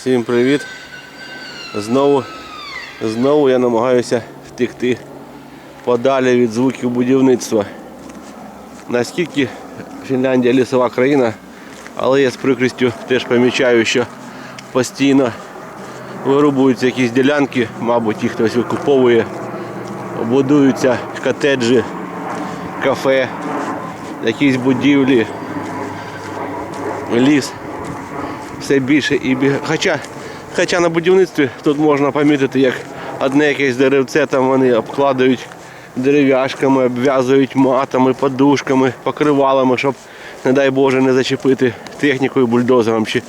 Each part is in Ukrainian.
Всім привіт. Знову, знову я намагаюся втекти подалі від звуків будівництва. Наскільки Фінляндія лісова країна, але я з прикрістю теж помічаю, що постійно вирубуються якісь ділянки, мабуть, їх хтось викуповує, будуються котеджі, кафе, якісь будівлі, ліс все більше і більше. Хоча, хоча на будівництві тут можна помітити, як одне якесь деревце там вони обкладають дерев'яшками, обв'язують матами, подушками, покривалами, щоб, не дай Боже, не зачепити технікою, бульдозером чи,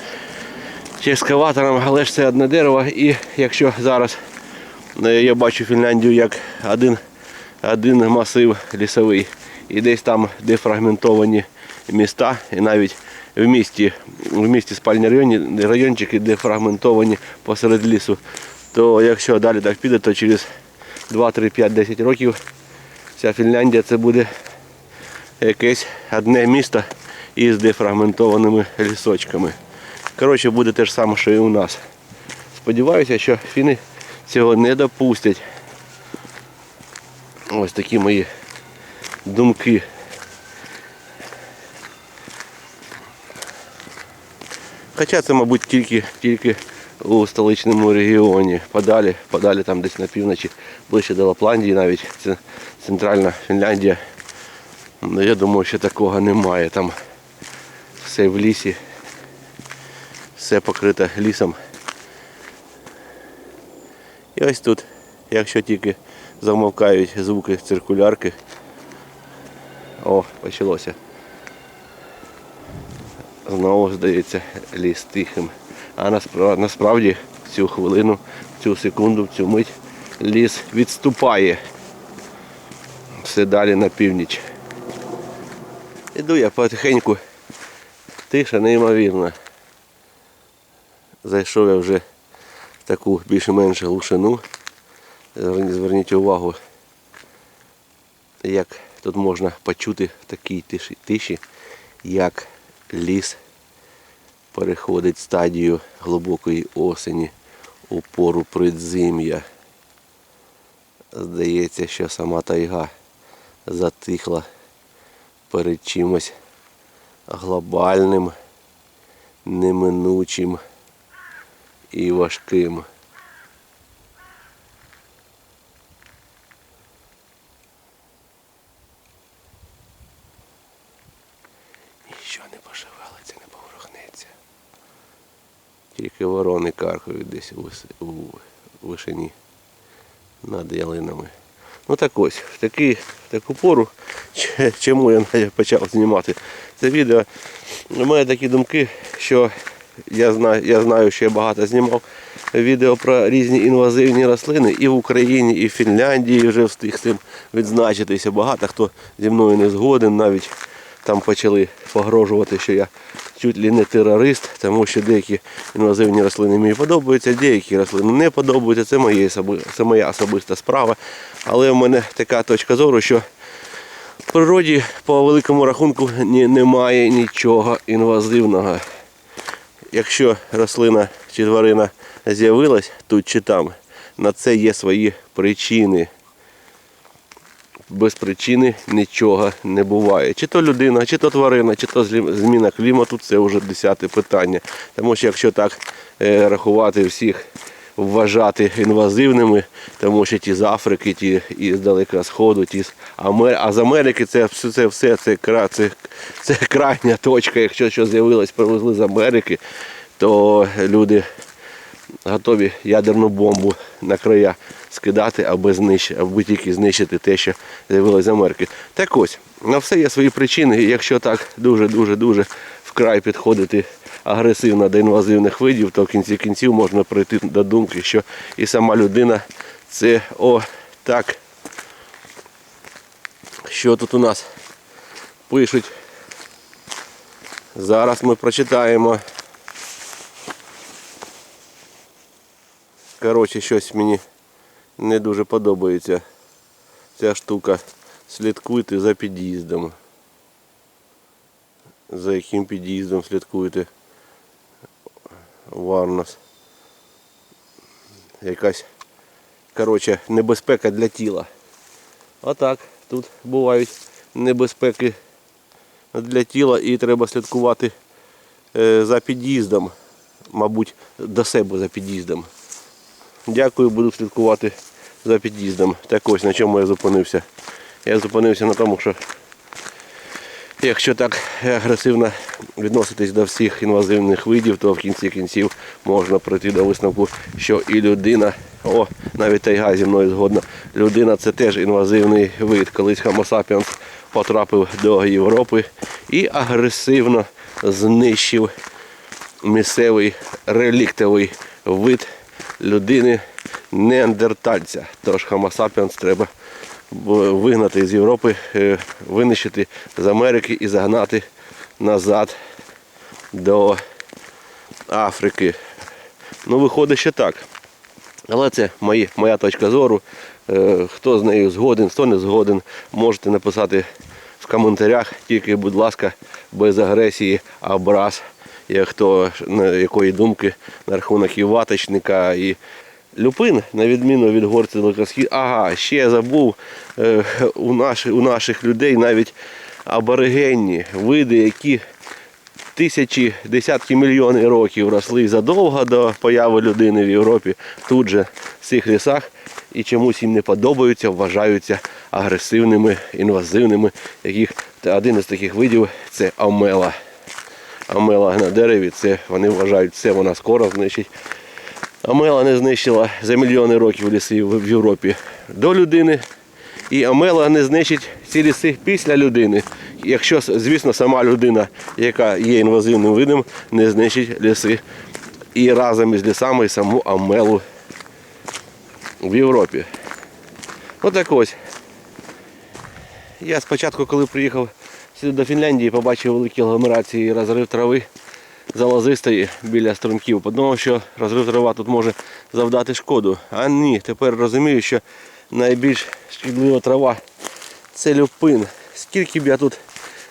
чи ескаватором, але ж це одне дерево. І якщо зараз е, я бачу Фінляндію як один, один масив лісовий, і десь там дефрагментовані міста, і навіть в місті, в місті спальні районі, райончики дефрагментовані посеред лісу, то якщо далі так піде, то через 2, 3, 5, 10 років вся Фінляндія це буде якесь одне місто із дефрагментованими лісочками. Коротше, буде те ж саме, що і у нас. Сподіваюся, що фіни цього не допустять. Ось такі мої думки. Хоча це, мабуть, тільки, тільки у столичному регіоні. Подалі, подалі там десь на півночі, ближче до Лапландії, навіть це центральна Фінляндія. Ну, я думаю, що такого немає. Там все в лісі, все покрите лісом. І ось тут, якщо тільки замовкають звуки циркулярки. О, почалося. Знову здається ліс тихим. А насправді в цю хвилину, в цю секунду, в цю мить ліс відступає все далі на північ. Іду я потихеньку. Тиша неймовірна. Зайшов я вже в таку більш-менш глушину. Зверніть, увагу, як тут можна почути в такій тиші як ліс переходить стадію глибокої осені у пору придзим'я. Здається, що сама тайга затихла перед чимось глобальним, неминучим і важким. Ніщо не пошевелиться, не поворухнеться. Тільки ворони каркають десь у, вишині над ялинами. Ну так ось, в, такий, в таку пору, чому я почав знімати це відео. У мене такі думки, що я знаю, я знаю, що я багато знімав відео про різні інвазивні рослини і в Україні, і в Фінляндії вже встиг з цим відзначитися. Багато хто зі мною не згоден, навіть там почали погрожувати, що я чуть ли не терорист, тому що деякі інвазивні рослини мені подобаються, деякі рослини не подобаються. Це, моє, це моя особиста справа. Але в мене така точка зору, що в природі по великому рахунку немає нічого інвазивного. Якщо рослина чи тварина з'явилась тут чи там, на це є свої причини. Без причини нічого не буває. Чи то людина, чи то тварина, чи то зміна клімату це вже десяте питання. Тому що якщо так е, рахувати всіх, вважати інвазивними, тому що ті з Африки, ті із Далекого Сходу, ті з Амер... а з Америки це все це, все це, кра... це, це крайня точка. Якщо що з'явилось, привезли з Америки, то люди готові ядерну бомбу на края скидати, аби знищити, аби тільки знищити те, що з'явилося з Америки. Так ось, на все є свої причини. І якщо так дуже-дуже дуже вкрай підходити агресивно до інвазивних видів, то в кінці кінців можна прийти до думки, що і сама людина це о так. Що тут у нас пишуть? Зараз ми прочитаємо. Коротше, щось мені не дуже подобається ця штука. Слідкуйте за під'їздом. За яким під'їздом слідкуєте? Варнос. якась коротше, небезпека для тіла. Отак, тут бувають небезпеки для тіла і треба слідкувати е, за під'їздом, мабуть, до себе за під'їздом. Дякую, буду слідкувати за під'їздом. Так ось на чому я зупинився. Я зупинився на тому, що якщо так агресивно відноситись до всіх інвазивних видів, то в кінці кінців можна прийти до висновку, що і людина, о, навіть тайга зі мною згодна, людина це теж інвазивний вид. Колись Homo sapiens потрапив до Європи і агресивно знищив місцевий реліктовий вид людини неандертальця. Тож Homo sapiens треба вигнати з Європи, е, винищити з Америки і загнати назад до Африки. Ну, виходить ще так. Але це мої, моя точка зору. Е, Хто з нею згоден, хто не згоден, можете написати в коментарях. Тільки, будь ласка, без агресії, образ, як хто якої думки на рахунок і ваточника, і люпин, на відміну від горця Великосхід. Ага, ще я забув е, у, наших, у наших людей навіть аборигенні види, які тисячі, десятки мільйонів років росли задовго до появи людини в Європі, тут же в цих лісах, і чомусь їм не подобаються, вважаються агресивними, інвазивними. Яких один із таких видів це омела. Омела на дереві, це вони вважають, це вона скоро знищить. Омела не знищила за мільйони років ліси в Європі до людини. І Омела не знищить ці ліси після людини. Якщо, звісно, сама людина, яка є інвазивним видом, не знищить ліси. І разом із лісами і саму Омелу в Європі. Отак ось. Я спочатку, коли приїхав сюди до Фінляндії, побачив великі агломерації розрив трави залозистої біля струмків. Подумав, що розрив трава тут може завдати шкоду. А ні, тепер розумію, що найбільш шкідлива трава це люпин. Скільки б я тут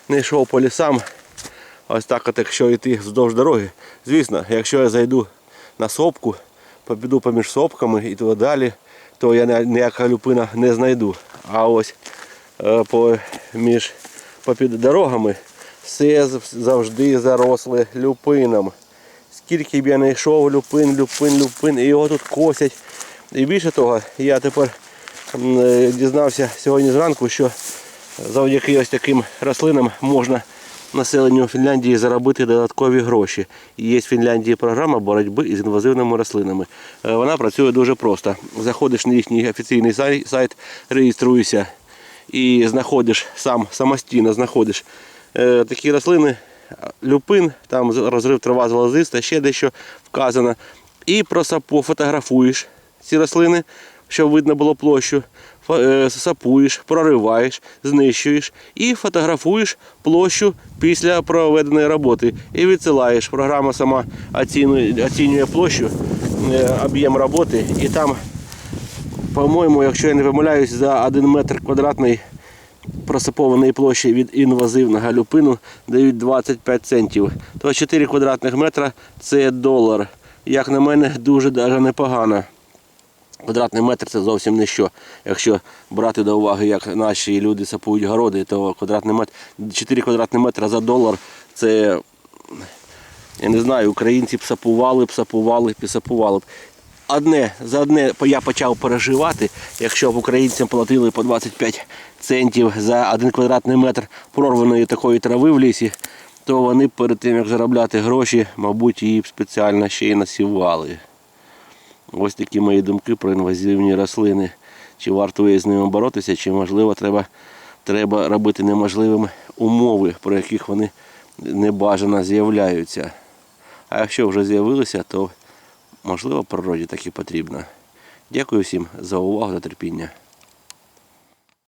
не йшов по лісам, ось так от якщо йти вздовж дороги. Звісно, якщо я зайду на сопку, побіду поміж сопками і туди далі, то я ніяка люпина не знайду. А ось е, по, між попід дорогами все завжди заросле люпином. Скільки б я не йшов, люпин, люпин, люпин, і його тут косять. І більше того, я тепер е, дізнався сьогодні зранку, що завдяки ось таким рослинам можна населенню Фінляндії заробити додаткові гроші. Є в Фінляндії програма боротьби із інвазивними рослинами. Е, Вона працює дуже просто. Заходиш на їхній офіційний сайт, реєструєшся і знаходиш сам самостійно знаходиш е, такі рослини, люпин, там розрив трава золозиста, ще дещо вказано. І просто пофотографуєш ці рослини, щоб видно було площу. Е, Сапуєш, прориваєш, знищуєш і фотографуєш площу після проведеної роботи. І відсилаєш. Програма сама оцінює, оцінює площу, е, об'єм роботи, і там по-моєму, якщо я не помиляюсь, за 1 метр квадратний просипованої площі від інвазивного люпину дають 25 центів. То 4 квадратних метра це долар. Як на мене, дуже даже непогано. Квадратний метр це зовсім не що. Якщо брати до уваги, як наші люди сапують городи, то квадратний метр, 4 квадратні метри за долар це я не знаю, українці б сапували б, сапували б сапували б. Одне, за одне я почав переживати, якщо б українцям платили по 25 центів за один квадратний метр прорваної такої трави в лісі, то вони перед тим, як заробляти гроші, мабуть, її б спеціально ще й насівали. Ось такі мої думки про інвазивні рослини. Чи варто з ними боротися, чи можливо треба, треба робити неможливими умови, про яких вони небажано з'являються. А якщо вже з'явилися, то можливо природі так і потрібно. Дякую всім за увагу та терпіння.